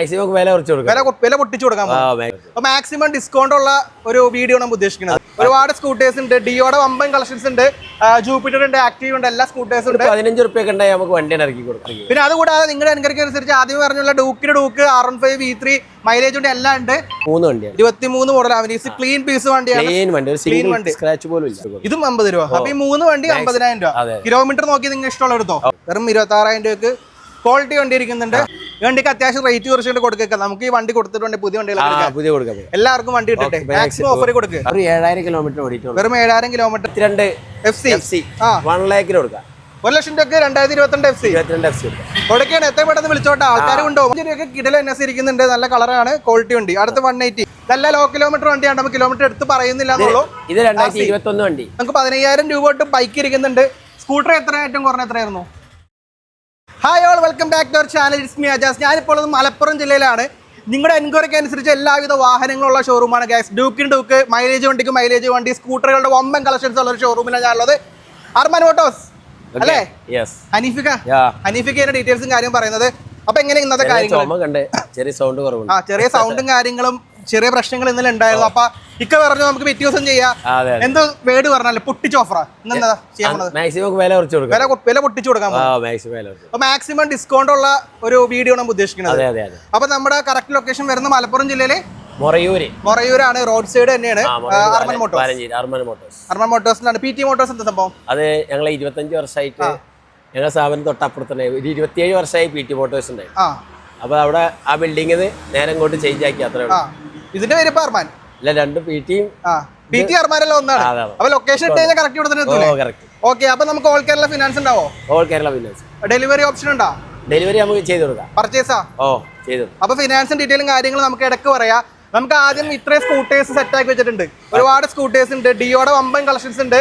Maximum വില കുറച്ച് കൊടുക്കാം. വില പൊട്ടിച്ചു കൊടുക്കാൻ. അപ്പൊ മാക്സിമം ഡിസ്കൗണ്ട് ഉള്ള ഒരു വീഡിയോ നമ്മൾ ഉദ്ദേശിക്കുന്നത്. ഒരുപാട് സ്കൂട്ടേഴ്സ് ഉണ്ട് ഡിയോടെ വമ്പൻ കളക്ഷൻസ് ഉണ്ട് ജൂപ്പിറ്റർ ഉണ്ട് ആക്റ്റീവ് ഉണ്ട് എല്ലാ സ്കൂട്ടേഴ്സും ഉണ്ട്. പതിനഞ്ച് റുപ്യൊക്കെ ഉണ്ടായി നമുക്ക് വണ്ടി ഇറക്കി കൊടുക്കാം പിന്നെ അതുകൂടാതെ നിങ്ങളുടെ അനുകരിക്ക് അനുസരിച്ച് ആദ്യം പറഞ്ഞുള്ള ഡൂക്കിന് Duke R one five V three mileage ഉണ്ട് എല്ലാം ഉണ്ട്. മൂന്ന് വണ്ടി ഇരുപത്തി മൂന്ന് മോഡൽ അവനീസ് ക്ലീൻ പീസ് വണ്ടിയാണ്. ക്ലീൻ വണ്ടി. സ്ക്രാച്ച് പോലും ഇല്ല. ഇതും അമ്പത് രൂപ. അപ്പൊ ഈ മൂന്ന് വണ്ടി അമ്പതിനായിരം രൂപ. കിലോമീറ്റർ നോക്കി നിങ്ങൾ ഇഷ്ടമുള്ള എടുത്തോ. വെറും ഇരുപത്തി ആറായിരം രൂപക്ക് ക്വാളിറ്റി വണ്ടി ഇരിക്കുന്നുണ്ട് വണ്ടിക്ക് അത്യാവശ്യം റേറ്റ് കുറച്ചുകൊണ്ട് കൊടുക്കുക നമുക്ക് ഈ വണ്ടി കൊടുത്തിട്ടുണ്ട് പുതിയ വണ്ടികൾ പുതിയ കൊടുക്കാം എല്ലാവർക്കും വണ്ടി ഇട്ടിട്ട് മാക്സിമം ഓഫർ കൊടുക്കുക ഒരു ഏഴായിരം കിലോമീറ്റർ ഓടിയിട്ടുള്ളൂ. വെറും ഏഴായിരം കിലോമീറ്റർ രണ്ട് എഫ് സി എഫ് സി ആ. വൺ ലാക്കിന് കൊടുക്കാം. ഒരു ലക്ഷം രൂപ രണ്ടായിരത്തി ഇരുപത്തിരണ്ട് എഫ് സി ഇരുപത്തിരണ്ട് എഫ് സി കൊടുക്കാം. കൊടുക്കുകയാണ്. എത്ര പെട്ടെന്ന് വിളിച്ചോട്ടെ? ആൾക്കാർ കൊണ്ടുപോകും. രൂപയ്ക്ക് കിടൽ എൻ എസ് ഇരിക്കുന്നുണ്ട്. നല്ല കളറാണ് ക്വാളിറ്റി വണ്ടി. അടുത്ത് വൺ എയ്റ്റി നല്ല ലോ കിലോമീറ്റർ വണ്ടിയാണ്. നമുക്ക് കിലോമീറ്റർ എടുത്ത് പറയുന്നില്ല എന്നുള്ളൂ. ഇത് രണ്ടായിരത്തി ഇരുപത്തി വണ്ടി. നമുക്ക് പതിനയ്യായിരം രൂപ തൊട്ട് ബൈക്ക് ഇരിക്കുന്നുണ്ട്. സ്കൂട്ടർ എത്ര ഏറ്റവും കുറഞ്ഞ എത്രയായിരുന്നു? Hi all welcome back to our channel it's me Ajas ഞാനിപ്പോൾ ഉള്ളത് മലപ്പുറം ജില്ലയിലാണ്. നിങ്ങളുടെ എൻക്വയറിക്ക് അനുസരിച്ച് എല്ലാവിധ വാഹനങ്ങളുള്ള ഷോറൂമാണ് ഗ്യാസ് ഡ്യൂക്കിൻ ഡ്യൂക്ക് മൈലേജ് വണ്ടിക്ക് മൈലേജ് വണ്ടി സ്കൂട്ടറുകളുടെ വമ്പൻ കളക്ഷൻസ് ഉള്ള ഒരു ഷോറൂമിലാണ് ഞാനുള്ളത്. അർമാൻ ഓട്ടോസ് അല്ലേ? യാ ഹനീഫിക്കയുടെ ഡീറ്റെയിൽസും കാര്യം പറയുന്നത്. അപ്പൊ എങ്ങനെ ഇന്നത്തെ കാര്യങ്ങൾ ചെറിയ സൗണ്ടും കാര്യങ്ങളും ചെറിയ പ്രശ്നങ്ങൾ ഇന്നലെ ഉണ്ടായിരുന്നു. അപ്പൊ ഇക്ക പറഞ്ഞു നമുക്ക് പിറ്റേ ദിവസം ചെയ്യാം. എന്തോ വേട് പറഞ്ഞാലും പൊട്ടിച്ച് ഓഫറാ ഇന്നെന്താ മാക്സിമം വില കുറച്ച് കൊടുക്കാം. വില വില പൊട്ടിച്ചു കൊടുക്കാൻ മാക്സിമം അപ്പൊ ഡിസ്കൗണ്ട് ഉള്ള ഒരു വീഡിയോ നമ്മൾ ഉദ്ദേശിക്കുന്നത്. അപ്പൊ നമ്മുടെ കറക്റ്റ് ലൊക്കേഷൻ വരുന്ന മലപ്പുറം ജില്ലയിലെ മൊറയൂര്. മൊറയൂരാണ് റോഡ് സൈഡ് തന്നെയാണ് അർമൻ മോട്ടോഴ്സ് അർമൻ മോട്ടോഴ്സ് അർമൻ മോട്ടോഴ്സിലാണ് പി ടി മോട്ടോഴ്സ് എന്താ സംഭവം? അത് ഞങ്ങൾ ഇരുപത്തഞ്ച് വർഷമായിട്ട് ഞങ്ങളുടെ സ്ഥാപനം തൊട്ടപ്പുറത്തുണ്ട്. ഒരു ഇരുപത്തിയേഴ് വർഷമായി പി ടി മോട്ടോഴ്സ് ഉണ്ടായി ആ. അപ്പോൾ അവിടെ ആ ബിൽഡിങ്ങിൽ നേരം ഇങ്ങോട്ട് ചേഞ്ച് ആക്കി അത്രേ ഉള്ളൂ. ഇതിന്റെ പേര് അർമാൻ ഇല്ല രണ്ട് പി ടിയും ആ പി ടി അർമാനല്ല ഒന്നാണ്. അപ്പൊ ലൊക്കേഷൻ ഇട്ട് കഴിഞ്ഞാൽ കറക്റ്റ് കറക്റ്റ് ഓക്കെ അപ്പൊ നമുക്ക് ഓൾ കേരള ഫിനാൻസ് ഉണ്ടാവോ? All Kerala finance delivery option ഉണ്ടോ? ഡെലിവറി നമുക്ക് ചെയ്തു കൊടുക്കാം. പർച്ചേസാ ഓ ചെയ്തു അപ്പൊ ഫിനാൻസും ഡീറ്റെയിലും കാര്യങ്ങളും നമുക്ക് ഇടയ്ക്ക് പറയാം. നമുക്ക് ആദ്യം ഇത്രയും സ്കൂട്ടേഴ്സ് സെറ്റ് ആക്കി വെച്ചിട്ടുണ്ട്. ഒരുപാട് സ്കൂട്ടേഴ്സ് ഉണ്ട്. ഡിയോടെ വമ്പൻ കളക്ഷൻസ് ഉണ്ട്.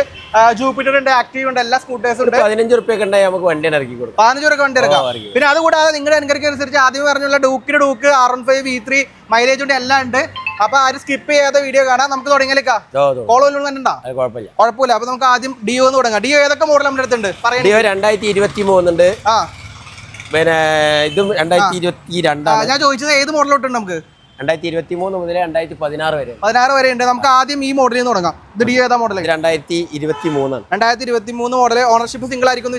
ജൂപ്പിറ്റർ ഉണ്ട് ആക്റ്റീവ് ഉണ്ട് എല്ലാ സ്കൂട്ടേഴ്സും ഉണ്ട്. പതിനഞ്ച് റുപ്യൊക്കെ ഉണ്ടായി നമുക്ക് വണ്ടി ഇറക്കി കൊടുക്കാം. പതിനഞ്ച് രൂപ വണ്ടി ഇറക്കാം പിന്നെ അതുകൂടാതെ നിങ്ങളുടെ അനുകരിക്ക് അനുസരിച്ച് ആദ്യം പറഞ്ഞുള്ള ഡൂക്കിന് Duke R one five V three mileage ഉണ്ട് എല്ലാം ഉണ്ട്. അപ്പൊ ആരും സ്കിപ്പ് ചെയ്യാതെ വീഡിയോ കാണാം. നമുക്ക് തുടങ്ങിയാലേക്കാ. കോൾ വല്ലതും കുഴപ്പമില്ല. കുഴപ്പമില്ല. അപ്പൊ നമുക്ക് ആദ്യം ഡിയോ എന്ന് തുടങ്ങാം. ഡിയോ ഏതൊക്കെ മോഡൽ നമ്മുടെ അടുത്തുണ്ട്? പറയാം ഡിയോ രണ്ടായിരത്തി ഇരുപത്തി മൂന്നുണ്ട് ആ. പിന്നെ ഇതും രണ്ടായിരത്തി ഇരുപത്തി രണ്ടാണ് ഞാൻ ചോദിച്ചത് ഏത് മോഡലോട്ടുണ്ട് നമുക്ക്? രണ്ടായിരത്തി ഇരുപത്തി മൂന്ന് മുതൽ രണ്ടായിരത്തി പതിനാറ് വരെ. പതിനാറ് വരെ ഉണ്ട്. നമുക്ക് ആദ്യം ഈ മോഡലിൽ നിന്ന് തുടങ്ങാം. ഇത് ഡി ഏതാ മോഡൽ രണ്ടായിരത്തി ഇരുപത്തി മൂന്നാണ് രണ്ടായിരത്തി ഇരുപത്തി മൂന്ന് മോഡൽ ഓണർഷിപ്പ് സിംഗിൾ ആയിരിക്കും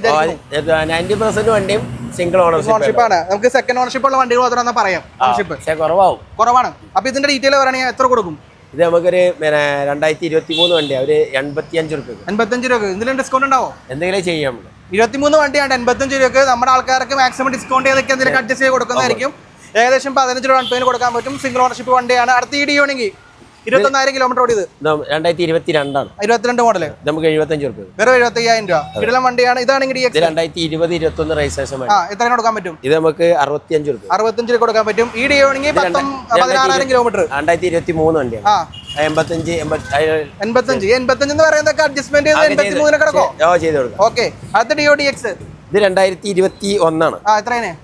നയന്റി പെർസെന്റ് വണ്ടിയും സിംഗിൾ ഓണർഷിപ്പ് ആണ്. നമുക്ക് സെക്കൻഡ് ഓണർഷിപ്പ് ഉള്ള വണ്ടികൾ മാത്രം പറയാം. ഓണർഷിപ്പ് കുറവാകും കുറവാണ്. അപ്പൊ ഇതിന്റെ ഡീറ്റെയിൽ പറയുകയാണെങ്കിൽ എത്ര കൊടുക്കും? ഇത് നമുക്കൊരു പിന്നെ രണ്ടായിരത്തി ഇരുപത്തി മൂന്ന് വണ്ടി അവർ എൺപത്തിയഞ്ച് രൂപ എൺപത്തഞ്ച് രൂപ എന്തെങ്കിലും ഡിസ്കൗണ്ട് ഉണ്ടാവോ? എന്തെങ്കിലും ചെയ്യാം ഇരുപത്തിമൂന്ന് വണ്ടിയാണ് എൺപത്തഞ്ച് രൂപക്ക് നമ്മുടെ ആൾക്കാർക്ക് മാക്സിമം ഡിസ്കൗണ്ട് ചെയ്തൊക്കെ എന്തെങ്കിലും അഡ്ജസ്റ്റ് ചെയ്ത് കൊടുക്കുന്നതായിരിക്കും. ഏകദേശം പതിനഞ്ച് രൂപ പേന് കൊടുക്കാൻ പറ്റും. സിംഗിൾ ഓണർഷിപ്പ് വണ്ടിയാണ്. അടുത്ത ഈ ഡിയോണെങ്കിൽ ഇരുപത്തൊന്നായിരം കിലോമീറ്റർ ഓടിയത്. രണ്ടായിരത്തി ഇരുപത്തിരണ്ടാണ്. ഇരുപത്തിരണ്ട് മോഡൽ നമുക്ക് എഴുപത്തഞ്ച് രൂപ വെറും എഴുപത്തി അയ്യായിരം രൂപ. ഇടലം വണ്ടിയാണ്. ഇതാണെങ്കിൽ രണ്ടായിരത്തി ഇരുപത് ഇരുപത്തൊന്ന് രജിസ്ട്രേഷൻ ആ എത്രയാണ് കൊടുക്കാൻ പറ്റും? ഇത് നമുക്ക് അറുപത്തി രൂപ അറുപത്തഞ്ച് രൂപ കൊടുക്കാൻ പറ്റും. ഈ ഡിയോ ആണെങ്കിൽ പത്തും പതിനാറായിരം കിലോമീറ്റർ രണ്ടായിരത്തി ഇരുപത്തി മൂന്ന് വണ്ടിയാണ്. ആ. എൺപത്തഞ്ച് എൺപത്തഞ്ച് എൺപത്തഞ്ച് എന്ന് പറയുന്നതൊക്കെ അഡ്ജസ്റ്റ്മെന്റ് ചെയ്ത് എൺപത്തി മൂന്നിന് കിടക്കോ? ഓ ചെയ്ത് കൊടുക്കാം. ഓക്കെ അടുത്ത ഡിഒ ഡി എക്സ് ഇത് രണ്ടായിരത്തി ഇരുപത്തി ഒന്നാണ്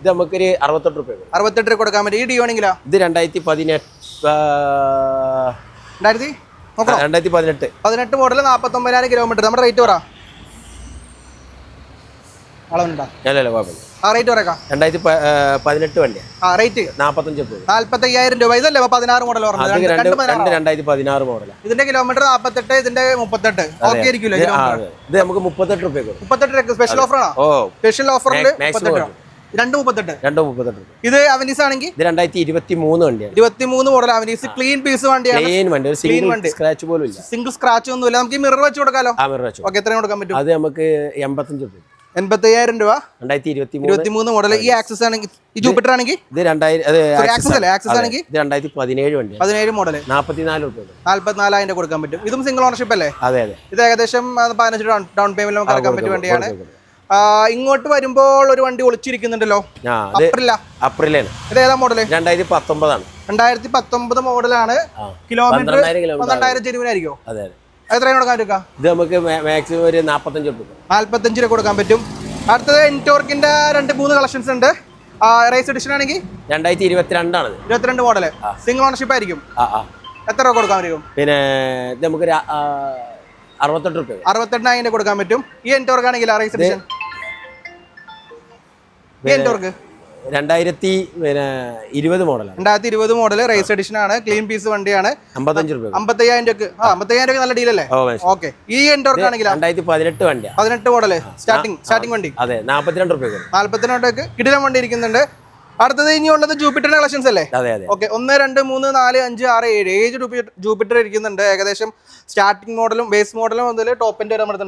ഇത് നമുക്കൊരു അറുപത്തെട്ട് രൂപ. അറുപത്തെട്ട് രൂപ കൊടുക്കാൻ പറ്റും. ഈ ഡി ആണെങ്കിലോ? ഇത് രണ്ടായിരത്തി പതിനെട്ട് രണ്ടായിരത്തി? രണ്ടായിരത്തി പതിനെട്ട് പതിനെട്ട് മോഡൽ നാൽപ്പത്തൊമ്പതിനായിരം കിലോമീറ്റർ നമ്മുടെ റേറ്റ് പറ. അളവുണ്ടോ അല്ലല്ലോ കുഴപ്പമില്ല. ആ റേറ്റ് പറയാം രണ്ടായിരത്തി പതിനെട്ട് വണ്ടിയാണ് ആ റേറ്റ് നാൽപ്പത്തഞ്ച് നാല്പത്തി അയ്യായിരം രൂപ. ഇതല്ലേ പതിനാറ് മോഡൽ രണ്ട് രണ്ട് രണ്ട് രണ്ടായിരത്തി പതിനാറ് മോഡൽ ഇതിന്റെ കിലോമീറ്റർ നാൽപ്പത്തെട്ട് ഇതിന്റെ മുപ്പത്തെട്ട്. ഓക്കെ ആയിരിക്കുമല്ലോ ഇത് നമുക്ക് മുപ്പത്തെട്ട് രൂപ മുപ്പത്തെട്ട് സ്പെഷ്യൽ ഓഫർ ആണോ? സ്പെഷ്യൽ ഓഫറിൽ മുപ്പത്തെട്ട് രൂപ. രണ്ട് മുപ്പത്തെട്ട്. രണ്ട് മുപ്പത്തെട്ട് ഇത് അവനീസ് ആണെങ്കിൽ? ഇത് രണ്ടായിരത്തി ഇരുപത്തി മൂന്ന് വണ്ടിയാണ്. ഇരുപത്തി മൂന്ന് മോഡൽ അവനീസ് ക്ലീൻ പീസ് വണ്ടിയാണ്. ക്ലീൻ വണ്ടി. ഒരു സിംഗിൾ വണ്ടി. സ്ക്രാച്ച് പോലും ഇല്ല. സിംഗിൾ സ്ക്രാച്ച് ഒന്നുമില്ല. നമുക്ക് മിറർ വെച്ച് കൊടുക്കാലോ. ആ മിറർ വെച്ച് ഓക്കെ എത്രയും കൊടുക്കാൻ പറ്റും? അത് നമുക്ക് എൺപത്തഞ്ച് റുപ്യ. എൺപത്തി അയ്യായിരം രൂപ? രണ്ടായിരത്തി ഇരുപത്തി മൂന്ന് മോഡൽ ഈ ആക്സസ് ആണെങ്കിൽ ഈ ജൂപ്പിറ്റർ ആണെങ്കിൽ? ഇത് രണ്ടായിരത്തി പതിനേഴ് വണ്ടി. പതിനേഴ് മോഡൽ വരും. നാല്പത്തിനാലായിരം കൊടുക്കാൻ പറ്റും. ഇതും സിംഗിൾ ഓണർഷിപ്പ് അല്ലേ? അതെ അതെ. ഇത് ഏകദേശം പതിനഞ്ച് ഡൗൺ ഡൗൺ പേയ്മെന്റ് നമുക്ക് ഇറക്കാൻ പറ്റിയ കൊടുക്കാം, വണ്ടിയാണ്. ഇങ്ങോട്ട് വരുമ്പോൾ ഒരു വണ്ടി ഒളിച്ചിരിക്കുന്നുണ്ടല്ലോ? അപ്രിലാണ് ഇത് ഏതാ മോഡൽ രണ്ടായിരത്തി പത്തൊമ്പതാണ് രണ്ടായിരത്തി പത്തൊമ്പത് മോഡലാണ് കിലോമീറ്റർ പന്ത്രണ്ടായിരം അതെ അതെ. എത്രയാണ് കൊടുക്കാൻ പറ്റുക? ഇത് നമുക്ക് മാക്സിമം ഒരു നാൽപ്പത്തഞ്ച് റുപ്യ നാല്പത്തഞ്ച് രൂപ കൊടുക്കാൻ പറ്റും. അടുത്തത് എന്റോർക്കിന്റെ രണ്ട് മൂന്ന് കളക്ഷൻസ് ഉണ്ട്. റേസ് എഡിഷൻ ആണെങ്കിൽ? രണ്ടായിരത്തി ഇരുപത്തിരണ്ടാണ് ഇരുപത്തിരണ്ട് മോഡൽ സിംഗിൾ ഓണർഷിപ്പ് ആയിരിക്കും. എത്ര രൂപ കൊടുക്കാൻ പറ്റും? പിന്നെ ഇത് നമുക്ക് അറുപത്തെട്ട് രൂപ. അറുപത്തെണ്ണായിരം കൊടുക്കാൻ പറ്റും. ഈ എന്റോർക്ക് ആണെങ്കിൽ റേസ് എഡിഷൻ ഈ എന്റോർക്ക് രണ്ടായിരത്തി പിന്നെ ഇരുപത് മോഡലാണ്. രണ്ടായിരത്തി ഇരുപത് മോഡൽ റേസ് എഡിഷൻ ആണ്. ക്ലീൻ പീസ് വണ്ടിയാണ്. അമ്പത്തഞ്ച് രൂപ. അമ്പത്തയ്യായിരം രൂപ ആ അമ്പത്തയ്യായിരം രൂപ നല്ല ഡീലല്ലേ. ഓക്കെ ഈ എൻഡോർക്ക് ആണെങ്കിൽ രണ്ടായിരത്തി പതിനെട്ട് വണ്ടി പതിനെട്ട് മോഡൽ. സ്റ്റാർട്ടിങ് സ്റ്റാർട്ടിംഗ് വണ്ടി. അതെ നാൽപ്പത്തിരണ്ട് രൂപ നാൽപ്പത്തിരണ്ട് രൂപ കിടിലം വണ്ടി ഇരിക്കുന്നുണ്ട്. അടുത്തത് ഇനി ഉള്ളത് ജൂപ്പിറ്ററിന്റെ കളക്ഷൻസ് അല്ലേ? അതെ അതെ. ഓക്കെ ഒന്ന് രണ്ട് മൂന്ന് നാല് അഞ്ച് ആറ് ഏഴ്. ഏഴ് ജൂപ്പി- ജൂപ്പിറ്റർ ഇരിക്കുന്നുണ്ട്. ഏകദേശം സ്റ്റാർട്ടിംഗ് മോഡലും ബേസ് മോഡലും മുതൽ ടോപ്പിന്റെ വരെ നമ്മുടെ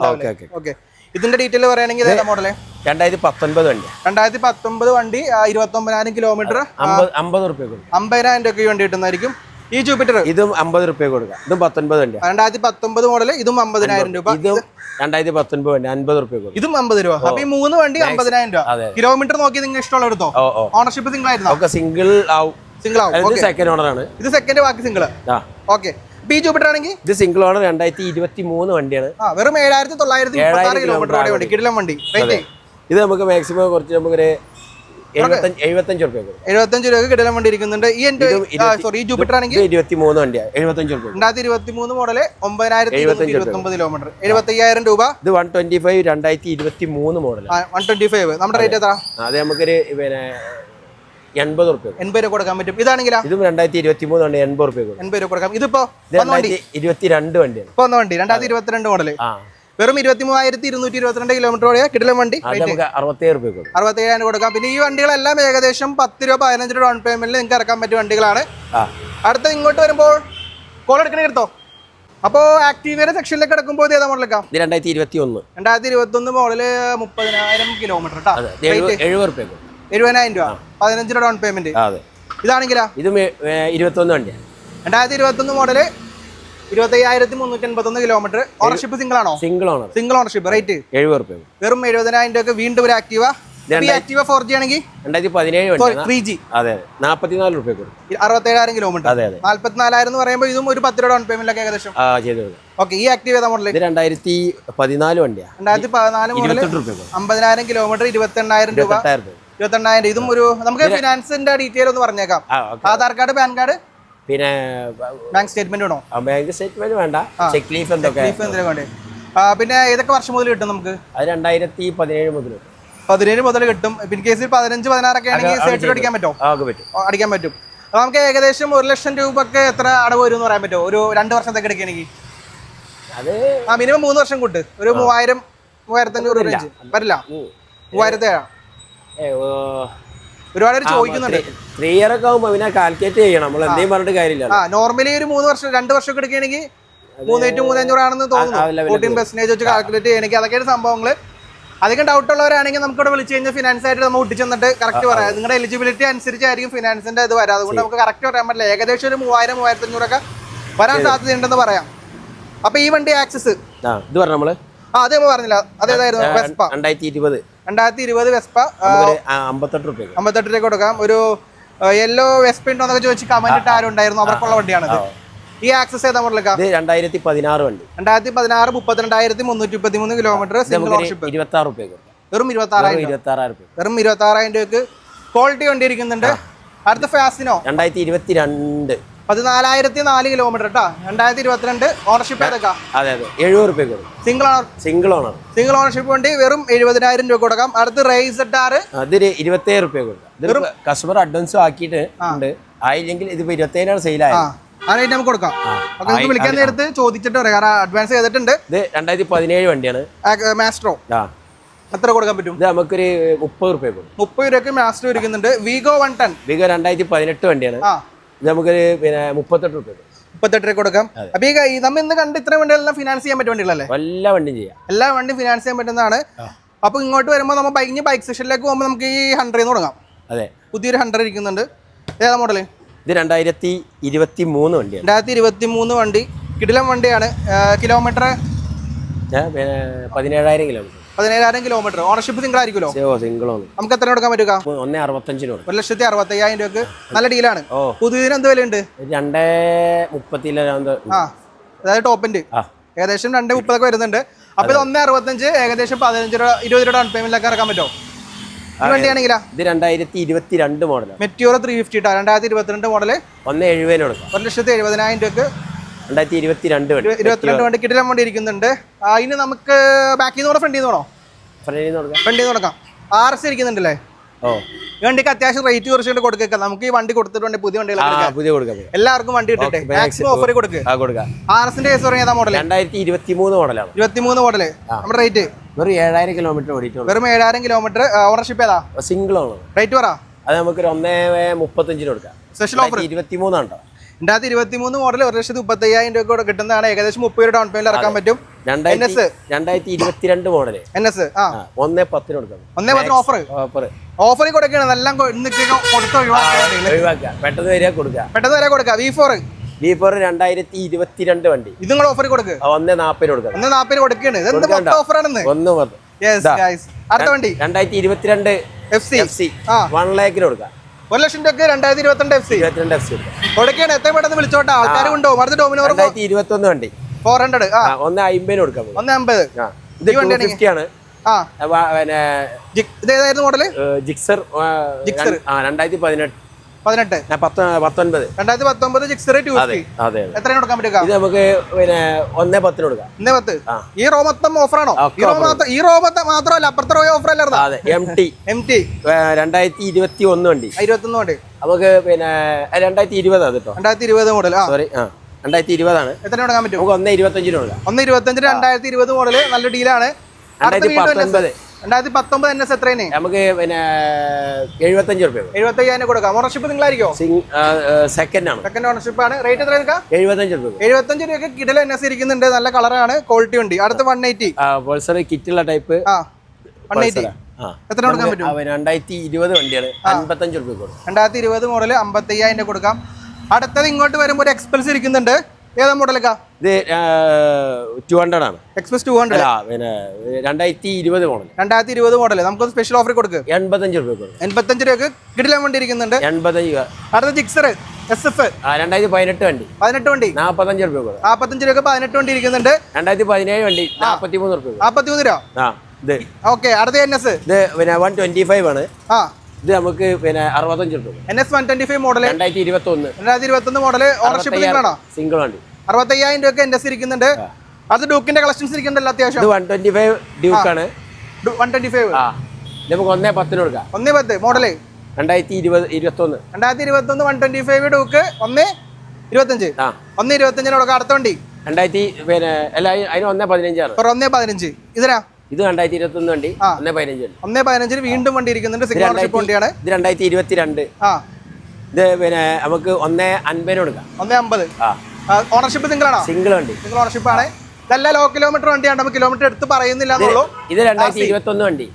ഓക്കെ ഇതിന്റെ ഡീറ്റെയിൽ പറയുകയാണെങ്കിൽ ഏതാ മോഡൽ രണ്ടായിരത്തി പത്തൊൻപത് വണ്ടി. രണ്ടായിരത്തി പത്തൊമ്പത് വണ്ടി ഇരുപത്തി ഒമ്പതിനായിരം കിലോമീറ്റർ അമ്പത് അമ്പത് റുപ്യ അമ്പതിനായിരം രൂപയ്ക്ക് വേണ്ടി കിട്ടുന്നതായിരിക്കും ഈ ജൂപ്പിറ്റർ ഇതും അമ്പത് റുപ്യ കൊടുക്കാം. ഇതും പത്തൊൻപത് വണ്ടി രണ്ടായിരത്തി പത്തൊമ്പത് മോഡൽ ഇതും അമ്പതിനായിരം രൂപ. ഇതും രണ്ടായിരത്തി പത്തൊൻപത് വണ്ടി അൻപത് റുപ്യ കൊടുക്കും. ഇതും അമ്പത് രൂപ. അപ്പൊ ഈ മൂന്ന് വണ്ടി അമ്പതിനായിരം രൂപ. കിലോമീറ്റർ നോക്കി നിങ്ങൾ ഇഷ്ടമുള്ള എടുത്തോ? ഓണർഷിപ്പ് സിംഗിൾ ആയിരുന്നു? സിംഗിൾ ആവും. സിംഗിൾ ആവും. ഇത് സെക്കൻഡ് ഓണറാണ് ഇത് സെക്കൻഡ് ബാക്കി സിംഗിൾ ഓക്കെ ഈ ജൂപ്പിറ്റർ ആണെങ്കിൽ ഇത് സിംഗിൾ ഓണർ രണ്ടായിരത്തി ഇരുപത്തി മൂന്ന് വണ്ടിയാണ്. ആ വെറും ഏഴായിരത്തി തൊള്ളായിരത്തി മുപ്പത്തി ആറ് ഏഴായിരം കിലോമീറ്റർ ഓടിയ വണ്ടി. കിടിലം വണ്ടി. റേറ്റ് ഇത് നമുക്ക് മാക്സിമം കുറച്ച് നമുക്കൊരു എഴുപത്തഞ്ച് കൊടുക്കും. എഴുപത്തഞ്ച് രൂപ കിടലം വണ്ടി ഇരിക്കുന്നുണ്ട്. ഈ എന്റെ സോറി ജൂപ്പിറ്റർ ആണെങ്കിൽ ഇരുപത്തി മൂന്ന് വണ്ടിയാണ് എഴുപത്തഞ്ച് റുപ്യ രണ്ടായിരത്തി ഇരുപത്തി മൂന്ന് മോഡൽ ഒമ്പതിനായിരത്തി ഇരുപത്തി ഒമ്പത് കിലോമീറ്റർ എഴുപത്തി അയ്യായിരം രൂപ. ഇത് വൺ ട്വന്റി ഫൈവ് രണ്ടായിരത്തി ഇരുപത്തി മൂന്ന് മോഡൽ വൺ ട്വന്റി ഫൈവ് നമ്മുടെ റേറ്റ് എത്ര അതെ നമുക്കൊരു പിന്നെ എൺപത് റുപ്യ എൺപത് രൂപ കൊടുക്കാൻ പറ്റും. ഇതാണെങ്കിൽ ഇതും രണ്ടായിരത്തി ഇരുപത്തി മൂന്ന് വണ്ടി എൺപത് റുപ്യ എൺപത് രൂപ കൊടുക്കാം. ഇതിപ്പോ ഇരുപത്തിരണ്ട് വണ്ടിയാണ്. ഇപ്പൊ വണ്ടി. രണ്ടായിരത്തി ഇരുപത്തിരണ്ട് മോഡൽ വെറും ഇരുപത്തി മൂവായിരത്തി ഇരുന്നൂറ്റി ഇരുപത്തിരണ്ട് കിലോമീറ്റർ ഓടിയ കിടിലം വണ്ടി അറുപത്തേഴ് റുപ്യ കൊടുക്കും. അറുപത്തേഴായിരം കൊടുക്കാം. പിന്നെ ഈ വണ്ടികളെല്ലാം ഏകദേശം പത്ത് രൂപ പതിനഞ്ച് രൂപ ഡൗൺ പേയ്മെന്റിൽ നിങ്ങൾക്ക് ഇറക്കാൻ പറ്റിയ വണ്ടികളാണ്. അടുത്ത ഇങ്ങോട്ട് വരുമ്പോൾ കോൾ എടുക്കണേ എടുത്തോ? അപ്പോ ആക്റ്റീവിയുടെ സെക്ഷനിലേക്ക് എടുക്കുമ്പോൾ ഇത് ഏതാ മോഡലേക്കാം രണ്ടായിരത്തി ഇരുപത്തി ഒന്ന് രണ്ടായിരത്തി ഇരുപത്തി ഒന്ന് മോഡൽ മുപ്പതിനായിരം കിലോമീറ്റർ എഴുപത് കൊടുക്കും. എഴുപതിനായിരം രൂപ. പതിനഞ്ച് രൂപ ഡൗൺ പേയ്മെന്റ് അതെ. ഇതാണെങ്കിലാ? ഇത് ഇരുപത്തൊന്ന് വണ്ടിയാണ് രണ്ടായിരത്തി ഇരുപത്തി ഒന്ന് മോഡൽ ഇരുപത്തയ്യായിരത്തി മുന്നൂറ്റി എൺപത്തൊന്ന് കിലോമീറ്റർ ഓണർഷിപ്പ് സിംഗിൾ ആണോ single owner single ownership rate എഴുപത് റുപ്യ വെറും എഴുപതിനായിരം രൂപ വീണ്ടും ഒരു ആക്റ്റീവ ആക്റ്റീവ ഫോർ ജി ആണെങ്കിൽ? രണ്ടായിരത്തി പതിനേഴ് സോറി ത്രീ ജി അതെ നാൽപ്പത്തിനാല് റുപ്യ അറുപത്തേഴായിരം കിലോമീറ്റർ അതെ അതെ. നാല്പത്തിനാലായിരം എന്ന് പറയുമ്പോൾ ഇതും ഒരു പത്ത് രൂപ ഡൗൺ പേയ്മെന്റ് ഏകദേശം. ചെയ്ത് കൊടുക്കും ഓക്കെ ഈ ആക്റ്റീവ് ഏതാ മോഡൽ രണ്ടായിരത്തി പതിനാല് വണ്ടിയാണ് രണ്ടായിരത്തി പതിനാല് കൊടുക്കും. അമ്പതിനായിരം കിലോമീറ്റർ ഇരുപത്തി എണ്ണായിരം രൂപ ഇരുപത്തെണ്ണായിരം ഇതും ഒരു നമുക്ക് ഫിനാൻസിന്റെ ഡീറ്റെയിൽ ഒന്ന് പറഞ്ഞേക്കാം. ആധാർ കാർഡ് പാൻ കാർഡ് പിന്നെ ബാങ്ക് സ്റ്റേറ്റ്മെന്റ് വേണോ? ബാങ്ക് സ്റ്റേറ്റ്മെന്റ് വേണ്ട. ചെക്ക് ലീഫ് എന്തൊക്കെ? ലീഫ് വേണ്ടേ? പിന്നെ ഏതൊക്കെ വർഷം മുതൽ കിട്ടും നമുക്ക്? അത് രണ്ടായിരത്തി പതിനേഴ് മുതൽ. പതിനേഴ് മുതൽ കിട്ടും. പിന്നെ കേസിൽ പതിനഞ്ച് പതിനാറൊക്കെ ആണെങ്കിൽ സർട്ടിഫിക്കറ്റ് അടിക്കാൻ പറ്റുമോ? പറ്റും. അടിക്കാൻ പറ്റും. അപ്പൊ നമുക്ക് ഏകദേശം ഒരു ലക്ഷം രൂപ ഒക്കെ എത്ര അടവ് വരും എന്ന് പറയാൻ പറ്റുമോ? ഒരു രണ്ട് വർഷത്തേക്ക് എടുക്കുകയാണെങ്കിൽ? അത് ആ മിനിമം മൂന്ന് വർഷം കൂട്ട്. ഒരു മൂവായിരം മൂവായിരത്തി അഞ്ഞൂറ് റേഞ്ച് വരില്ല. മൂവായിരത്തി ഏഴാ? ഏ, ഓ, ഒരുപാട് ചോദിക്കുന്നുണ്ട്. ത്രീ ഇയർ ഒക്കെ ആകുമ്പോൾ പിന്നെ കാൽക്കുലേറ്റ് ചെയ്യണം. നമ്മൾ എന്തെങ്കിലും പറഞ്ഞിട്ട് കാര്യമില്ല. നോർമലി ഒരു മൂന്ന് വർഷം രണ്ട് വർഷം ഒക്കെ എടുക്കുകയാണെങ്കിൽ മൂന്നേറ്റ് മൂന്നഞ്ഞൂറാണെന്ന് തോന്നുന്നു. ഫോർട്ടീൻ പെർസെന്റേജ് വെച്ച് കാൽക്കുലേറ്റ് ചെയ്യണമെങ്കിൽ അതൊക്കെയാണ് സംഭവങ്ങൾ അധികം ഡൗട്ട് ഉള്ളവരാണെങ്കിൽ നമുക്ക് ഇവിടെ വിളിച്ചു കഴിഞ്ഞാൽ ഫിനാൻസ് ആയിട്ട് നമ്മൾ ഒട്ടിച്ചെന്നിട്ട് കറക്റ്റ് പറയാം. നിങ്ങളുടെ എലിജിബിലിറ്റി അനുസരിച്ചായിരിക്കും ഫിനാൻസിന്റെ ഇത് വരാം. അതുകൊണ്ട് നമുക്ക് കറക്റ്റ് പറയാൻ പറ്റില്ല. ഏകദേശം ഒരു മൂവായിരം മൂവായിരത്തി അഞ്ഞൂറൊക്കെ വരാൻ സാധ്യതയുണ്ടെന്ന് പറയാം. അപ്പൊ ഈ വണ്ടി ആക്സസ് ഇത് പറഞ്ഞു നമ്മൾ? ആ അത് നമ്മൾ പറഞ്ഞില്ല. അതേതായിരുന്നു? രണ്ടായിരത്തി ഇരുപത് വെസ്പ അമ്പത്തെട്ട് രൂപ അമ്പത്തെട്ട് രൂപ കൊടുക്കാം. ഒരു യെല്ലോ വെസ്പ ഉണ്ടോ എന്നൊക്കെ ചോദിച്ച് കമന്റ് ഇട്ട് ആരും ഉണ്ടായിരുന്നു. അവർക്കുള്ള വണ്ടിയാണിത്. ഈ ആക്സസ് ഏതാ ഇത് രണ്ടായിരത്തി പതിനാറ് വണ്ടി. രണ്ടായിരത്തി പതിനാറ് മുപ്പത്തിരണ്ടായിരത്തി മുന്നൂറ്റി മുപ്പത്തി മൂന്ന് കിലോമീറ്റർ സിംഗിൾ ഓണർഷിപ്പ് ഇരുപത്തി ആറ് രൂപ വെറും ഇരുപത്തി ആറായിരം ഇരുപത്തി ആറായിരം രൂപ വെറും ഇരുപത്തി ആറായിരം രൂപക്ക് ക്വാളിറ്റി വണ്ടി ഇരിക്കുന്നുണ്ട്. അടുത്ത ഫാസിനോ രണ്ടായിരത്തി ഇരുപത്തി രണ്ട് പതിനാലായിരത്തി നാല് കിലോമീറ്റർ കേട്ടോ രണ്ടായിരത്തി ഇരുപത്തിരണ്ട് ഓണർഷിപ്പ് ഏതൊക്കെ അതെ അതെ. എഴുപത് റുപ്യ കൊടുക്കും. Single owner single owner single ownership വേണ്ടി വെറും എഴുപതിനായിരം രൂപ കൊടുക്കാം. അടുത്ത് റേസ് ഇട്ടാറ് അതൊരു ഇരുപത്തേഴ് റുപ്യ കൊടുക്കാം. കസ്റ്റമർ അഡ്വാൻസ് ആക്കിയിട്ട് ഉണ്ട്. ആയില്ലെങ്കിൽ ഇതിപ്പോ ഇരുപത്തേഴാണ് സെയിലായത് അതിനായിട്ട് നമുക്ക് കൊടുക്കാം. അപ്പൊ നിങ്ങൾക്ക് വിളിക്കാൻ നേരത്ത് ചോദിച്ചിട്ട് പറയാം. കാരണം അഡ്വാൻസ് ചെയ്തിട്ടുണ്ട്. ഇത് രണ്ടായിരത്തി പതിനേഴ് വണ്ടിയാണ് മാസ്ട്രോ ആ. എത്ര കൊടുക്കാൻ പറ്റും? ഇത് നമുക്കൊരു മുപ്പത് കൊടുക്കും. മുപ്പത് രൂപയ്ക്ക് മാസ്റ്റർ ഇരിക്കുന്നുണ്ട്. വിഗോ വൺ ടെൻ വിഗോ രണ്ടായിരത്തി പതിനെട്ട് വണ്ടിയാണ് നമുക്കൊരു പിന്നെ മുപ്പത്തെട്ട് റുപ്യ മുപ്പത്തെട്ടര കൊടുക്കാം. അപ്പൊ ഈ നമ്മൾ നമ്മ ഇന്ന് കണ്ട് ഇത്രയും വണ്ടികളെല്ലാം ഫിനാൻസ് ചെയ്യാൻ പറ്റും വണ്ടികളല്ലേ? എല്ലാ വണ്ടിയും ചെയ്യാം. എല്ലാ വണ്ടി ഫിനാൻസ് ചെയ്യാൻ പറ്റുന്നതാണ്. അപ്പൊ ഇങ്ങോട്ട് വരുമ്പോൾ നമ്മൾ ബൈക്ക് ബൈക്ക് സെഷനിലേക്ക് പോകുമ്പോൾ നമുക്ക് ഈ ഹൺഡ്രഡ് തുടങ്ങാം. അതെ. പുതിയൊരു ഹൺഡ്രഡ് ഇരിക്കുന്നുണ്ട്. ഏതാ മോഡൽ ഇത് രണ്ടായിരത്തി ഇരുപത്തി മൂന്ന് വണ്ടി. രണ്ടായിരത്തി ഇരുപത്തി മൂന്ന് വണ്ടി കിടിലം വണ്ടിയാണ് കിലോമീറ്റർ പതിനേഴായിരം കിലോമീറ്റർ പതിനേഴായിരം കിലോമീറ്റർ ഓണർഷിപ്പ് സിംഗിൾ ആയിരിക്കുമല്ലോ? സിംഗിൾ നമുക്ക് എത്ര കൊടുക്കാൻ പറ്റുക? ഒന്നേ അറുപത്തഞ്ചിന് ഒരു ലക്ഷത്തി അറുപത്തി അയ്യായിരം രൂപക്ക് നല്ല ഡീലാണ് പുതിയതിന് എന്ത് വിലയുണ്ട്? രണ്ടേ മുപ്പത്തിലാന്ത് ആ അതായത് ടോപ്പിന്റെ ഏകദേശം രണ്ട് മുപ്പതൊക്കെ വരുന്നുണ്ട്. അപ്പൊ ഇത് ഒന്നേ അറുപത്തഞ്ച് ഏകദേശം പതിനഞ്ച് രൂപ ഇരുപത് രൂപ ഡൗൺ പേയ്മെന്റിലൊക്കെ ഇറക്കാൻ പറ്റുമോ? ഇത് രണ്ടായിരത്തി ഇരുപത്തി രണ്ട് മോഡലാണ് മെറ്റിയോർ ത്രീ ഫിഫ്റ്റി രണ്ടായിരത്തി ഇരുപത്തിരണ്ട് മോഡൽ ഒന്ന് എഴുപതിന് കൊടുക്കാം. ഒരു ലക്ഷത്തി എഴുപതിനായിരം രൂപക്ക് രണ്ടായിരത്തി ഇരുപത്തി രണ്ട് വണ്ടി ഇരുപത്തിരണ്ട് വണ്ടി കിടിലം വണ്ടി ഇരിക്കുന്നുണ്ട്. അതിന് നമുക്ക് ബാക്കിൽ നിന്ന് കൂടെ ഫ്രണ്ടിൽ നിന്ന് വേണോ? ഫ്രണ്ടിൽ നിന്ന് കൊടുക്കാം. ഫ്രണ്ടിൽ ആർ എസ് ഇരിക്കുന്നുണ്ടല്ലേ? ഓ. ഈ വണ്ടിക്ക് അത്യാവശ്യം റേറ്റ് കുറച്ചുകൊണ്ട് കൊടുക്കുക നമുക്ക് ഈ വണ്ടി കൊടുത്തിട്ടുണ്ട് പുതിയ ആ പുതിയ കൊടുക്കാം എല്ലാവർക്കും വണ്ടി കിട്ടട്ടെ. ഓക്കെ, മാക്സിമം ഓഫർ കൊടുക്കുക ആ കൊടുക്കാം. ആർ എസിന്റെ കേസ് പറഞ്ഞ ഏതാ മോഡൽ രണ്ടായിരത്തി ഇരുപത്തി മൂന്ന് മോഡലാണ് മോഡൽ നമ്മുടെ റേറ്റ് വെറും ഏഴായിരം കിലോമീറ്റർ ഓടിയിട്ടുള്ളൂ. വെറും ഏഴായിരം കിലോമീറ്റർ ഓണർഷിപ്പ് ഏതാ? സിംഗിൾ ആണ് റേറ്റ് പറ. അത് നമുക്കൊരു ഒന്നേ മുപ്പത്തഞ്ചിന് കൊടുക്കാം. സ്പെഷ്യൽ ഓഫർ ഇരുപത്തി മൂന്നാണ്ടോ രണ്ടായിരത്തി ഇരുപത്തി മൂന്ന് മോഡൽ ഒരു ലക്ഷത്തി മുപ്പത്തി അയ്യായിരം രൂപ കൂടെ കിട്ടുന്നതാണ്. ഏകദേശം മുപ്പത് രൂപ ഡൗൺ പേയ്മെന്റ് ഇറക്കാൻ പറ്റും. രണ്ടായിരത്തി ഇരുപത്തിരണ്ട് മോഡൽ എൻ എസ് ആ. ഒന്നേ പത്തിന് ഒന്നേ പത്തിന് ഓഫർ ഓഫർ ഓഫറിൽ കൊടുക്കണം എല്ലാം കൊടുത്ത് പെട്ടെന്ന് വരെ കൊടുക്കാം. പെട്ടെന്ന് വരെ കൊടുക്കുക വി ഫോർ വി ഫോർ രണ്ടായിരത്തി ഇരുപത്തിരണ്ട് വണ്ടി. ഇത് നിങ്ങൾ ഓഫറിൽ കൊടുക്കുക ഒന്നേ നാൽപ്പതിന് കൊടുക്കാം. ഒന്ന് നാൽപ്പത് കൊടുക്കുകയാണ്. ഇത് എന്ത് ഓഫറാണെന്ന് ഒന്ന് അടുത്ത വണ്ടി. രണ്ടായിരത്തി ഇരുപത്തിരണ്ട് F C F C one ലാക്കിന് ഒരു ലക്ഷം രൂപ രണ്ടായിരത്തി ഇരുപത്തിരണ്ട് എഫ് സി ഇരുപത്തിരണ്ട് എഫ് സി കൊടുക്കാം കൊടുക്കുകയാണ് എത്രയും പെട്ടെന്ന് വിളിച്ചോട്ടെ? ആൾക്കാർ കൊണ്ടുപോകും അടുത്ത ഡോമിനോർ രണ്ടായിരത്തി ഇരുപത്തി ഒന്ന് വണ്ടി. ഫോർ ഹൺഡ്രഡ് ആ. ഒന്ന് അമ്പതിന് കൊടുക്കാം ഒന്ന് അമ്പത്. ഇത് വണ്ടി ആണ്. ആ. പിന്നെ ജി- ഇത് ഏതായിരുന്നു മോഡൽ ജിക്സർ ജിക്സർ. ആ രണ്ടായിരത്തി പതിനെട്ട്. പതിനെട്ട്. പത്തൊൻപത്. രണ്ടായിരത്തി പത്തൊമ്പത് സിക്സ് റേറ്റ് എത്രയാണ് കൊടുക്കാൻ പറ്റുക? ഇത് നമുക്ക് പിന്നെ ഒന്നേ പത്തിന് കൊടുക്കാം. ഒന്നേ പത്ത്. ഈ റോ മൊത്തം ഓഫറാണോ ഈ റോ മാത്രം ഈ റോ മാത്രമല്ല അപ്പുറത്തെ റോ ഓഫർ അല്ലായിരുന്നു അതെ എം ടി എം ടി രണ്ടായിരത്തി ഇരുപത്തി ഒന്ന് വണ്ടി. ഇരുപത്തൊന്ന് വണ്ടി. നമുക്ക് പിന്നെ രണ്ടായിരത്തി ഇരുപതാണ് കേട്ടോ രണ്ടായിരത്തി ഇരുപത് മോഡൽ സോറി ആ. രണ്ടായിരത്തി ഇരുപതാണ്. എത്ര കൊടുക്കാൻ പറ്റും? നമുക്ക് ഒന്നേ ഇരുപത്തഞ്ചിന് കൊടുക്കാം. ഒന്ന് ഇരുപത്തഞ്ചിന് രണ്ടായിരത്തി ഇരുപത് മോഡൽ നല്ല ഡീലാണ് രണ്ടായിരത്തി പത്തൊൻപത്. രണ്ടായിരത്തി പത്തൊമ്പത് എൻ എസ് എത്രയാണ് നമുക്ക് പിന്നെ എഴുപത്തഞ്ച് റുപ്യ എഴുപത്തി അയ്യായിരം കൊടുക്കാം. ഓണർഷിപ്പ് നിങ്ങളായിരിക്കോ? സെക്കൻഡ് ആണ്. സെക്കൻഡ് ഓണർഷിപ്പ് ആണ്. റേറ്റ് എത്ര എടുക്കാം എഴുപത്തഞ്ച് റുപ്യ എഴുപത്തഞ്ച് രൂപയ്ക്ക് കിടൽ എൻ എസ് ഇരിക്കുന്നുണ്ട്. നല്ല കളറാണ് ക്വാളിറ്റി ഉണ്ട്. അടുത്ത വൺ എയ്റ്റി പൾസർ കിറ്റുള്ള ടൈപ്പ് ആ വൺ എയ്റ്റി ആ. എത്ര കൊടുക്കാൻ പറ്റും? രണ്ടായിരത്തി ഇരുപത് വണ്ടിയാണ് അൻപത്തഞ്ച് റുപ്യ കൊടുക്കും. രണ്ടായിരത്തി ഇരുപത് മോഡൽ അമ്പത്തി അയ്യായിരം കൊടുക്കാം. അടുത്തത് ഇങ്ങോട്ട് വരുമ്പോൾ ഒരു എക്സ്പെൻസ് ഇരിക്കുന്നുണ്ട്. ഏതാ മോഡലൊക്കെ? ഇത് ടു ഹൺഡ്രഡ് ആണ്. എക്സ്പ്രസ് ടു ഹൺഡ്രഡ് പിന്നെ രണ്ടായിരത്തി ഇരുപത് മോഡൽ രണ്ടായിരത്തി ഇരുപത് മോഡൽ നമുക്ക് സ്പെഷ്യൽ ഓഫർ കൊടുക്കുക എൺപത്തഞ്ച് രൂപ എൺപത്തഞ്ച് രൂപയ്ക്ക് കിടിലാൻ വണ്ടി ഇരിക്കുന്നുണ്ട്. എൺപത്തഞ്ച് രൂപ. അടുത്ത ജിക്സർ എസ് എഫ് രണ്ടായിരത്തി പതിനെട്ട് വണ്ടി. പതിനെട്ട് വണ്ടി. നാൽപ്പത്തഞ്ച് രൂപ നാൽപ്പത്തഞ്ച് രൂപയ്ക്ക് പതിനെട്ട് വണ്ടി ഇരിക്കുന്നുണ്ട്. രണ്ടായിരത്തി പതിനേഴ് വണ്ടി നാൽപ്പത്തി മൂന്ന് രൂപ നാൽപ്പത്തി മൂന്ന് രൂപ. ഓക്കെ അടുത്ത എൻ എസ് ഇത് പിന്നെ വൺ ട്വന്റി ഫൈവ് ആണ്. ആ. ഇത് നമുക്ക് പിന്നെ അറുപത്തഞ്ച് റുപ്യ കൊടുക്കും N S one twenty five model രണ്ടായിരത്തി ഇരുപത്തി ഒന്ന് രണ്ടായിരത്തി ഇരുപത്തൊന്ന് മോഡൽ ഓണർഷിപ്പ് നിങ്ങളാണോ സിംഗിൾ വണ്ടി അറുപത്തയ്യായിരം രൂപയ്ക്ക് എൻ എസ് ഇരിക്കുന്നുണ്ട്. അത് ഡ്യൂക്കിന്റെ കളക്ഷൻസ് ഇരിക്കുന്നുണ്ടല്ലോ അത്യാവശ്യം. വൺ ട്വന്റി ഫൈവ് ഡ്യൂക്കാണ് വൺ ട്വന്റി ഫൈവ് ആ. നമുക്ക് ഒന്നേ പത്തിന് കൊടുക്കാം. ഒന്നേ പത്ത് മോഡൽ രണ്ടായിരത്തി ഇരുപത് ഇരുപത്തൊന്ന്. രണ്ടായിരത്തി ഇരുപത്തൊന്ന് വൺ ട്വന്റി ഫൈവ് ഡൂക്ക് ഒന്ന് ഇരുപത്തഞ്ച്. ആ. ഒന്ന് ഇരുപത്തഞ്ചിന് കൊടുക്കാം. അടുത്ത വണ്ടി. രണ്ടായിരത്തി പിന്നെ അല്ല അതിന് ഒന്നേ പതിനഞ്ചാണ്. ഒന്നേ പതിനഞ്ച്. ഇതിനാ? ഇത് രണ്ടായിരത്തി ഇരുപത്തി ഒന്ന് വണ്ടി. ഒന്നേ പതിനഞ്ച് വണ്ടി. ഒന്നേ പതിനഞ്ചിന് വീണ്ടും വണ്ടി ഇരിക്കുന്നുണ്ട് വണ്ടിയാണ് രണ്ടായിരത്തി ഇത് രണ്ടായിരത്തി ഇരുപത്തി രണ്ട് ഇത് പിന്നെ നമുക്ക് ഒന്നേ അൻപതിന് കൊടുക്കാം. ഒന്നേ അമ്പത്. ഓണർഷിപ്പ് സിംഗിളാണോ സിംഗിൾ വണ്ടി. സിംഗിൾ ഓണർഷിപ്പ് ആണ്. ഇതെല്ലാം ലോ കിലോമീറ്റർ വണ്ടിയാണ്. നമുക്ക് കിലോമീറ്റർ എടുത്ത് പറയുന്നില്ല എന്നുള്ളൂ. ഇത് രണ്ടായിരത്തി ഇരുപത്തി ഒന്ന് വണ്ടി.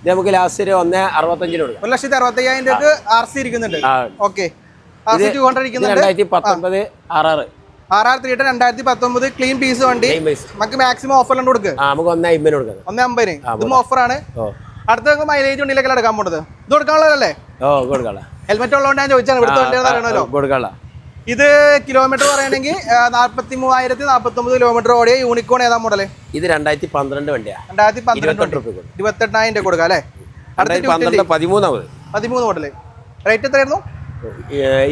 ഇത് നമുക്ക് ലാസ്റ്റ് ഒരു ഒന്നേ അറുപത്തഞ്ചിന് കൊടുക്കാം. ഒരു ലക്ഷത്തി അറുപത്തി അയ്യായിരം രൂപ ആർ സി ഇരിക്കുന്നുണ്ട്. ഓക്കെ രണ്ടായിരത്തി പത്തൊമ്പത് ആറാറ് ആർ ആർ ത്രീ രണ്ടായിരത്തി പത്തൊമ്പത് ക്ലീൻ പീസ് വണ്ടി. നമുക്ക് മാക്സിമം ഓഫറിലുണ്ട് കൊടുക്കുക നമുക്ക് ഒന്നേ അമ്പതിന് കൊടുക്കാം. ഒന്നേ അമ്പതിന്. ഇതും ഓഫറാണ് അടുത്ത നമുക്ക് മൈലേജ് വണ്ടിയിലേക്കല്ല എടുക്കാൻ പോണത്? ഇത് കൊടുക്കാനുള്ളതല്ലേ? ഓ കൊടുക്കാള ഹെൽമെറ്റ് ഉള്ളതുകൊണ്ട് ഞാൻ ചോദിച്ചാണ് ഇവിടുത്തെ വണ്ടിയാണെന്ന് അറിയണമല്ലോ? കൊടുക്കാള ഇത് കിലോമീറ്റർ പറയുകയാണെങ്കിൽ നാല്പത്തി മൂവായിരത്തി നാൽപ്പത്തി ഒമ്പത് കിലോമീറ്റർ ഓടിയ യൂണിക്കോൺ ഏതാ മോഡൽ ഇത് രണ്ടായിരത്തി പന്ത്രണ്ട് വണ്ടിയാ രണ്ടായിരത്തി പന്ത്രണ്ട് കൊടുക്കും. ഇരുപത്തെട്ടായിരം രൂപ കൊടുക്കാം അല്ലേ? പന്ത്രണ്ട് പതിമൂന്നാമത്. പതിമൂന്ന് മോഡൽ റേറ്റ് എത്രയായിരുന്നു?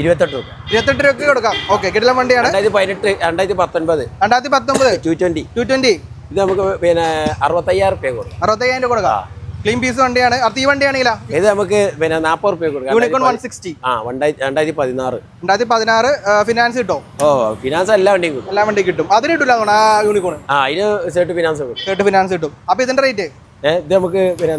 ഇരുപത്തെട്ട് രൂപ. ഇരുപത്തെട്ട് രൂപ കൊടുക്കാം. ഓക്കെ കിടിലൻ വണ്ടിയാണ്. രണ്ടായിരത്തി പതിനെട്ട് രണ്ടായിരത്തി പത്തൊൻപത്. രണ്ടായിരത്തി പത്തൊമ്പത് ടു ട്വന്റി ടു ട്വന്റി ഇത് നമുക്ക് പിന്നെ അറുപത്തയ്യായിരം രൂപ കൊടുക്കാം. അറുപത്തയ്യായിരം രൂപ കൊടുക്കാം. ക്ലീൻ പീസ് വണ്ടിയാണ്. അത് ഈ വണ്ടിയാണെങ്കിലോ ഇത് നമുക്ക് പിന്നെ നാൽപ്പത് റുപ്യ കൊടുക്കാം. യൂണിക്കോൺ വൺ സിക്സ്റ്റി ആ രണ്ടായിരത്തി പതിനാറ്. രണ്ടായിരത്തി പതിനാറ് ഫിനാൻസ് കിട്ടും. ഓ ഫിനാൻസ് എല്ലാ വണ്ടിയും കിട്ടും. എല്ലാ വണ്ടിയും കിട്ടും. അതിന് കിട്ടില്ല ആ യൂണിക്കോൺ ആ അതിന് സെർട്ട് ഫിനാൻസ് കിട്ടും. സെർട്ട് ഫിനാൻസ് കിട്ടും. അപ്പൊ ഇതിന്റെ റേറ്റ് ഇത് നമുക്ക് പിന്നെ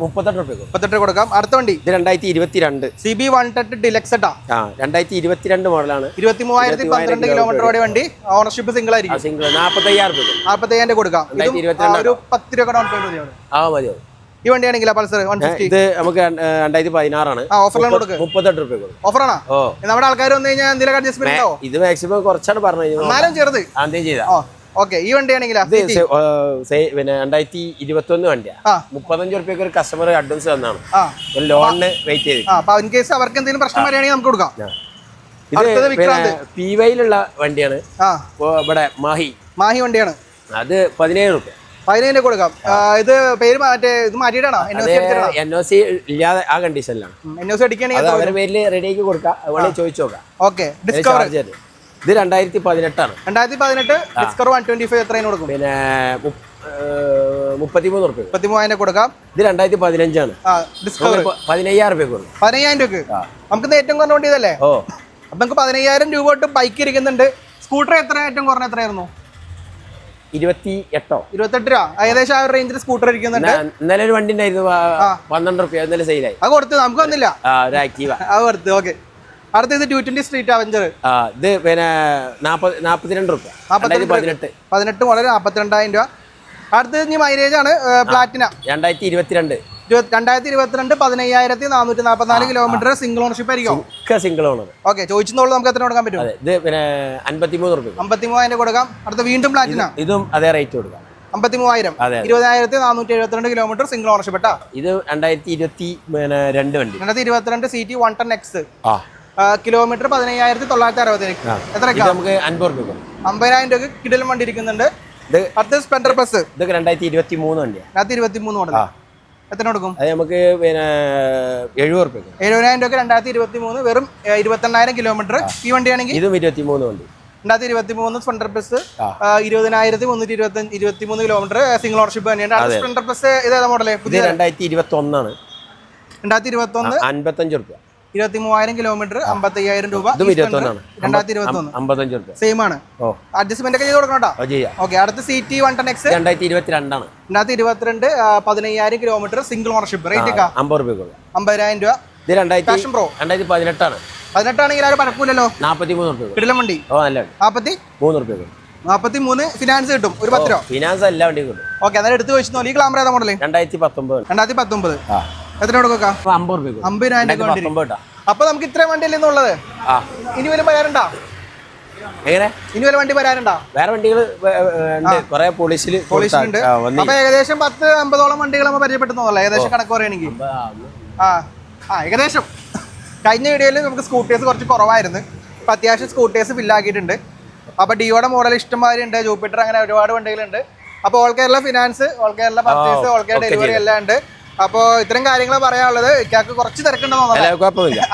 മുപ്പത്തെട്ട് റുപ്യ മുപ്പത്തെട്ട് കൊടുക്കാം. അടുത്ത വണ്ടി? ഇത് രണ്ടായിരത്തി ഇരുപത്തിരണ്ട് C B one ten deluxe ആ രണ്ടായിരത്തി ഇരുപത്തിരണ്ട് മോഡലാണ്. ഇരുപത്തി മൂവായിരത്തി പന്ത്രണ്ട് കിലോമീറ്റർ ഓടിയ വണ്ടി. ഓണർഷിപ്പ് സിംഗിൾ ആയിരിക്കും. സിംഗിൾ നാൽപ്പത്തയ്യായിരം രൂപ നാൽപ്പത്തയ്യായിരം കൊടുക്കാം ഒരു പത്ത് രൂപ ഡൗൺ പേയ്മെന്റ് മതിയാണ് ആ. ഈ വണ്ടിയാണെങ്കിലോ പൾസർ? ഇത് നമുക്ക് രണ്ടായിരത്തി പതിനാറാണ് മുപ്പത്തെട്ട് രൂപ ഓഫറാണോ നമ്മുടെ ആൾക്കാർ വന്നു കഴിഞ്ഞാൽ എന്തെങ്കിലും അഡ്ജസ്റ്റ്മെന്റ് ഇത് മാക്സിമം കുറച്ചാണ് പറഞ്ഞു എന്നാലും ചെറുത്. ചെയ്താ. ഓക്കെ ഈ വണ്ടിയാണെങ്കിൽ പിന്നെ രണ്ടായിരത്തി ഇരുപത്തി ഒന്ന് വണ്ടിയാ. ആ. മുപ്പത്തഞ്ച് റുപ്യക്ക് ഒരു കസ്റ്റമർ അഡ്വാൻസ് തന്നാണ് ഒരു ലോണിന് വെയിറ്റ് ചെയ്ത്. ഇൻ കേസ് അവർക്ക് എന്തെങ്കിലും പ്രശ്നം വരികയാണെങ്കിൽ നമുക്ക് കൊടുക്കാം. ഇത്. പി വൈയിലുള്ള വണ്ടിയാണ്. ഇവിടെ മാഹി. മാഹി വണ്ടിയാണ്. അത് പതിനേഴ് റുപ്യ പതിനേഴ് കൊടുക്കാം. ഇത് പേര് മറ്റേ ഇത് മാറ്റിയിട്ടാണോ? എൻ ഒ സി ഇല്ലാതെ ആ കണ്ടീഷനിലാണ് എൻ ഒ സി അടിക്കുകയാണെങ്കിൽ അവരുടെ പേരിൽ റെഡിയാക്കി കൊടുക്കാം. ചോദിച്ചു നോക്കാം. ഓക്കെ ഡിസ്കവർ ഇത് രണ്ടായിരത്തി പതിനെട്ടാണ് രണ്ടായിരത്തി പതിനെട്ട് ഡിസ്കർ വൺ ട്വന്റി ഫൈവ് എത്രയും കൊടുക്കും? പിന്നെ മുപ്പ- മുപ്പത്തിമൂന്ന് റുപ്യ മുപ്പത്തിമൂവായിരം കൊടുക്കാം. ഇത് രണ്ടായിരത്തി പതിനഞ്ചാണ് ഡിസ്കവർ പതിനയ്യായിരം രൂപ കൊടുക്കും. പതിനയ്യായിരം രൂപ നമുക്ക് ഏറ്റവും കുറഞ്ഞ വണ്ടി ഇതല്ലേ? ഓ. അപ്പൊ നമുക്ക് പതിനയ്യായിരം രൂപ തൊട്ട് ബൈക്ക് ഇരിക്കുന്നുണ്ട്. സ്കൂട്ടർ എത്ര ഏറ്റവും കുറഞ്ഞ എത്രയായിരുന്നു? ഇരുപത്തി എട്ടോ ഇരുപത്തെട്ട് രൂപ. ഏകദേശം ആ ഒരു റേഞ്ചിൽ സ്കൂട്ടർ ഇരിക്കുന്നുണ്ട്. ഇന്ന- ഇന്നലെ ഒരു വണ്ടി ഉണ്ടായിരുന്നു പന്ത്രണ്ട് റുപ്യ ഇന്നലെ സെയിലായി അത് കൊടുത്ത്. നമുക്ക് വന്നില്ല. ആക്റ്റീവ അത് കൊടുത്ത്. ഓക്കെ അടുത്തത് ടു ട്വന്റി സ്ട്രീറ്റ് അവഞ്ചർ ഇത് പിന്നെ നാപ്പത് നാപ്പത്തിരണ്ട് റുപ്യ. പതിനെട്ട്. പതിനെട്ട് മുതൽ നാൽപ്പത്തിരണ്ടായിരം രൂപ. അടുത്തത് ഇനി മൈലേജ് ആണ് പ്ലാറ്റിന രണ്ടായിരത്തി ഇരുപത്തിരണ്ട്. ഇരുപത്തി രണ്ടായിരത്തി ഇരുപത്തിരണ്ട് പതിനയ്യായിരത്തി നാനൂറ്റി നാൽപ്പത്തിനാല് കിലോമീറ്റർ സിംഗിൾ ഓണർഷിപ്പ് ആയിരിക്കും. സിംഗിൾ ഓണർ ഓക്കെ ചോദിച്ചെന്നുള്ളൂ നമുക്ക് എത്ര കൊടുക്കാൻ പറ്റും? ഇത് പിന്നെ അൻപത്തിമൂന്ന് റുപ്യ. അമ്പത്തി മൂവായിരം കൊടുക്കാം. അടുത്ത വീണ്ടും പ്ലാറ്റിന ഇതും അതേ റേറ്റ് കൊടുക്കാം. അമ്പത്തി മൂവായിരം. ഇരുപതിനായിരത്തി നാനൂറ്റി എഴുപത്തിരണ്ട് കിലോമീറ്റർ സിംഗിൾ ഓണർഷിപ്പ് ഇത് രണ്ടായിരത്തി ഇരുപത്തി രണ്ട് വണ്ടി. രണ്ടായിരത്തി ഇരുപത്തിരണ്ട് C T one ten X kilometre പതിനയ്യായിരത്തി തൊള്ളായിരത്തി അറുപത്തി. എത്ര നമുക്ക് അൻപത് രൂപ അമ്പതിനായിരം രൂപ കിടൽ വണ്ടി ഇരിക്കുന്നുണ്ട്. അടുത്ത സ്പെൻഡർ ബസ് ഇതൊക്കെ രണ്ടായിരത്തി ഇരുപത്തി മൂന്ന് വണ്ടിയാണ് രണ്ടായിരത്തി ഇരുപത്തി മൂന്ന് മോഡൽ എത്ര കൊടുക്കും? അത് നമുക്ക് പിന്നെ എഴുപത് റുപ്യ കൊടുക്കും. എഴുപതിനായിരം രൂപ രണ്ടായിരത്തി ഇരുപത്തി മൂന്ന് വെറും ഇരുപത്തെണ്ണായിരം കിലോമീറ്റർ ഈ വണ്ടിയാണെങ്കിൽ? ഇതും ഇരുപത്തി മൂന്ന് വണ്ടി. രണ്ടായിരത്തി ഇരുപത്തി മൂന്ന് സ്പെൻഡർ പ്ലസ് ആ. ഇരുപതിനായിരത്തി മുന്നൂറ്റി ഇരുപത്തി ഇരുപത്തി മൂന്ന് കിലോമീറ്റർ സിംഗിൾ ഓണർഷിപ്പ് തന്നെയാണ് സ്പെൻഡർ പ്ലസ് ഇതേതാ മോഡൽ പുതിയ രണ്ടായിരത്തി ഇരുപത്തി ഒന്നാണ് രണ്ടായിരത്തി ഇരുപത്തി ഒന്ന് അൻപത്തഞ്ച് റുപ്യ ഇരുപത്തി മൂവായിരം കിലോമീറ്റർ അമ്പത്തി അയ്യായിരം രൂപ രണ്ടായിരത്തി ഇരുപത്തി ഒന്ന് അമ്പത്തഞ്ച് സെയിം ആണ്. അഡ്ജസ്റ്റ്മെന്റ് ഒക്കെ ചെയ്ത് കൊടുക്കണം കേട്ടോ? ഓക്കെ അടുത്ത C T one ten X രണ്ടായിരത്തി ഇരുപത്തി രണ്ടാണ് രണ്ടായിരത്തി ഇരുപത്തിരണ്ട് പതിനയ്യായിരം കിലോമീറ്റർ സിംഗിൾ ഓണർഷിപ്പ് റേറ്റ് അമ്പത് രൂപ അമ്പതിനായിരം രൂപ. ഇത് രണ്ടായിരത്തി പാഷൻ പ്രോ രണ്ടായിരത്തി പതിനെട്ടാണ്. പതിനെട്ടാണെങ്കിൽ ആരും പഴക്കൂലല്ലോ നാൽപ്പത്തി മൂന്ന് റുപ്യ കിടിലം വണ്ടി. ഓ നല്ല വണ്ടി. നാൽപ്പത്തി മൂന്ന് റുപ്യ കൊടുക്കും മൂന്ന് ഫിനാൻസ് കിട്ടും. ഒരു പത്ത് രൂപ. ഫിനാൻസ് എല്ലാ വണ്ടിയും കിട്ടും ഓക്കെ അതായത് എടുത്ത് വെച്ചു നോക്കി ക്ലാമർ ഏതാ മോഡൽ രണ്ടായിരത്തി പത്തൊമ്പത്. രണ്ടായിരത്തി പത്തൊമ്പത്. ആ എത്ര കൊടുക്കാം അപ്പൊ അമ്പത് റുപ്യ കൊടുക്കും. അമ്പതിനായിരം രൂപ അപ്പൊ നമുക്ക് ഇത്രയും വണ്ടിയല്ലേ ഇന്നുള്ളത് ആ. ഇനി വല്ല വരാനുണ്ടാ? എങ്ങനെ? ഇനി വല്ല വണ്ടി വരാനുണ്ടോ? വേറെ വണ്ടികൾ ഉണ്ട്. കുറെ പോലീസിൽ പോളിഷിലുണ്ട് അപ്പൊ ഏകദേശം പത്ത് അമ്പതോളം വണ്ടികൾ നമ്മൾ പരിചയപ്പെടുത്തുന്നതല്ല? ഏകദേശം കണക്ക് പറയുകയാണെങ്കിൽ. ആ ആ. ഏകദേശം. കഴിഞ്ഞ വീഡിയോയിൽ നമുക്ക് സ്കൂട്ടേഴ്സ് കുറച്ച് കുറവായിരുന്നു. അപ്പം അത്യാവശ്യം സ്കൂട്ടേഴ്സ് ഫില്ലാക്കിയിട്ടുണ്ട് അപ്പോൾ ഡിയോടെ മോഡൽ ഇഷ്ടംമാതിരി ഉണ്ട്. ജൂപ്പിറ്റർ അങ്ങനെ ഒരുപാട് വണ്ടികളുണ്ട്. അപ്പോൾ all Kerala finance all Kerala purchase all Kerala delivery എല്ലാം ഉണ്ട്. അപ്പോൾ ഇത്തരം കാര്യങ്ങൾ പറയാനുള്ളത് ഇക്കാക്ക് കുറച്ച് തിരക്കുണ്ടെന്ന് തോന്നുന്നു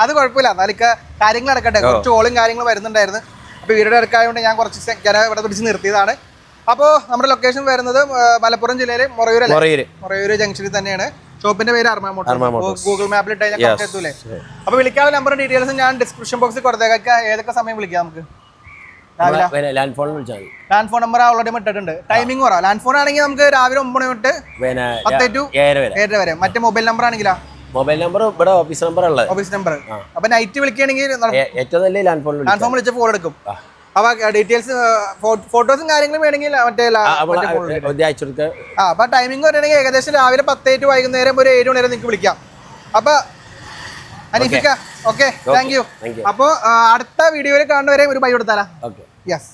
അത് കുഴപ്പമില്ല. എന്നാലും ഇക്ക കാര്യങ്ങൾ അടക്കട്ടെ കുറച്ച് ഓളും കാര്യങ്ങൾ വരുന്നുണ്ടായിരുന്നു. അപ്പോൾ ഇവരുടെ ഇറക്കായതുകൊണ്ട് ഞാൻ കുറച്ച് ജന ഞാൻ ഇവിടെ പിടിച്ച് നിർത്തിയതാണ്. അപ്പോൾ നമ്മുടെ ലൊക്കേഷൻ വരുന്നത് മലപ്പുറം ജില്ലയിലെ മൊറയൂര് മൊറയൂര്. ജംഗ്ഷനിൽ തന്നെയാണ്. ഷോപ്പിന്റെ പേര് അർമാമോട്ടോ ഗൂഗിൾ മാപ്പിൽ ഇട്ടാൽ എത്തൂലേ അപ്പൊ വിളിക്കാനുള്ള നമ്പറും ഡീറ്റെയിൽസും ഞാൻ ഡിസ്ക്രിപ്ഷൻ ബോക്സിൽ കൊടുത്തേക്കാം. ഏതൊക്കെ സമയം വിളിക്കാം നമുക്ക്? ലാൻഡ് ഫോൺ വിളിച്ചാൽ ലാൻഡ് ഫോൺ നമ്പർ ഓൾറെഡി ഇട്ടിട്ടുണ്ട്. ടൈമിംഗ് പറ. ലാൻഡ് ഫോൺ ആണെങ്കിൽ നമുക്ക് രാവിലെ ഒമ്പത് മണി തൊട്ട് പത്ത് ടു ഏഴര വരെ. മറ്റേ മൊബൈൽ നമ്പർ ആണെങ്കിലാ? മൊബൈൽ നമ്പർ ഇവിടെ ഓഫീസ് നമ്പർ ഉള്ളത്. ഓഫീസ് നമ്പർ അപ്പൊ നൈറ്റ് വിളിക്കുകയാണെങ്കിൽ ഏറ്റവും നല്ല ലാൻഡ് ഫോണിൽ ലാൻഡ് ഫോൺ വിളിച്ച ഫോൺ എടുക്കും. അപ്പൊ ഡീറ്റെയിൽസ് ഫോട്ടോസും കാര്യങ്ങളും വേണമെങ്കിൽ മറ്റേ അപ്പൊ ടൈമിംഗ് പറയുകയാണെങ്കിൽ ഏകദേശം രാവിലെ പത്തേ ടു വൈകുന്നേരം ഒരു ഏഴ് മണി വരെ നിങ്ങൾക്ക് വിളിക്കാം. അപ്പൊ അനീഫിക്ക ഓക്കെ താങ്ക് യു. അപ്പൊ അടുത്ത വീഡിയോയിൽ കാണുന്നവരെ ഒരു ബൈ കൊടുത്താലാ? Okay yes